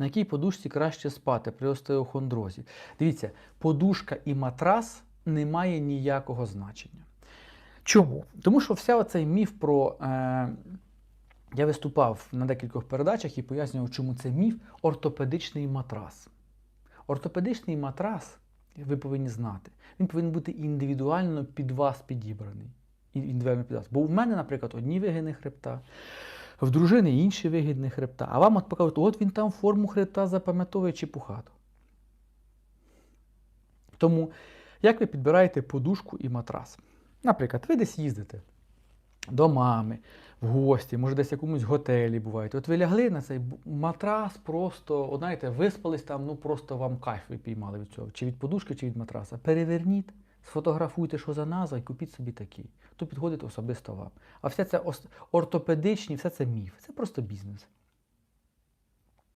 на якій подушці краще спати при остеохондрозі. Дивіться, подушка і матрас не має ніякого значення. Чому? Тому що вся оцей міф про. Е, я виступав на декількох передачах і пояснював, чому це міф ортопедичний матрас. Ортопедичний матрас, ви повинні знати, він повинен бути індивідуально під вас підібраний. Бо в мене, наприклад, одні вигини хребта, в дружини інші вигідні хребта, а вам от покажуть, от він там форму хребта запам'ятовує чи пухату. Тому, як ви підбираєте подушку і матрас? Наприклад, ви десь їздите до мами, в гості, може десь в якомусь готелі буваєте. От ви лягли на цей матрас, просто, знаєте, виспались там, ну просто вам кайф ви піймали від цього. Чи від подушки, чи від матраса. Переверніть, сфотографуйте, що за назва, і купіть собі такі. То підходить особисто вам. А все це ортопедичні, все це міф. Це просто бізнес.